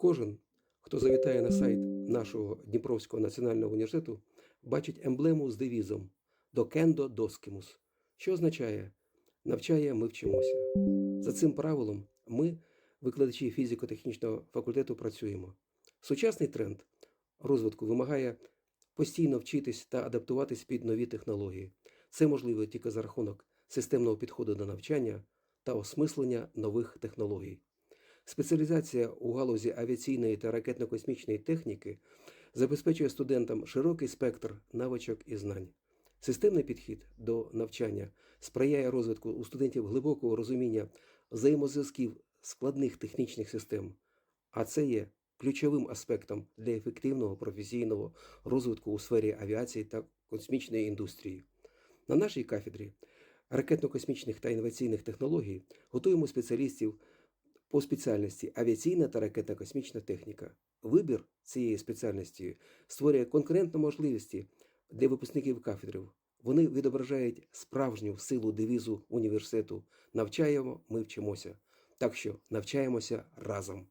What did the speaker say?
Кожен, хто завітає на сайт нашого Дніпровського національного університету, бачить емблему з девізом Докендо Доскімус, що означає навчає, ми вчимося. За цим правилом ми, викладачі фізико-технічного факультету, працюємо. Сучасний тренд розвитку вимагає постійно вчитись та адаптуватись під нові технології. Це можливо тільки за рахунок системного підходу до навчання та осмислення нових технологій. Спеціалізація у галузі авіаційної та ракетно-космічної техніки забезпечує студентам широкий спектр навичок і знань. Системний підхід до навчання сприяє розвитку у студентів глибокого розуміння взаємозв'язків складних технічних систем, а це є ключовим аспектом для ефективного професійного розвитку у сфері авіації та космічної індустрії. На нашій кафедрі ракетно-космічних та інноваційних технологій готуємо спеціалістів по спеціальності авіаційна та ракетно-космічна техніка. Вибір цієї спеціальності створює конкурентні можливості для випускників кафедри. Вони відображають справжню силу девізу університету. Навчаємо, ми вчимося. Так що навчаємося разом.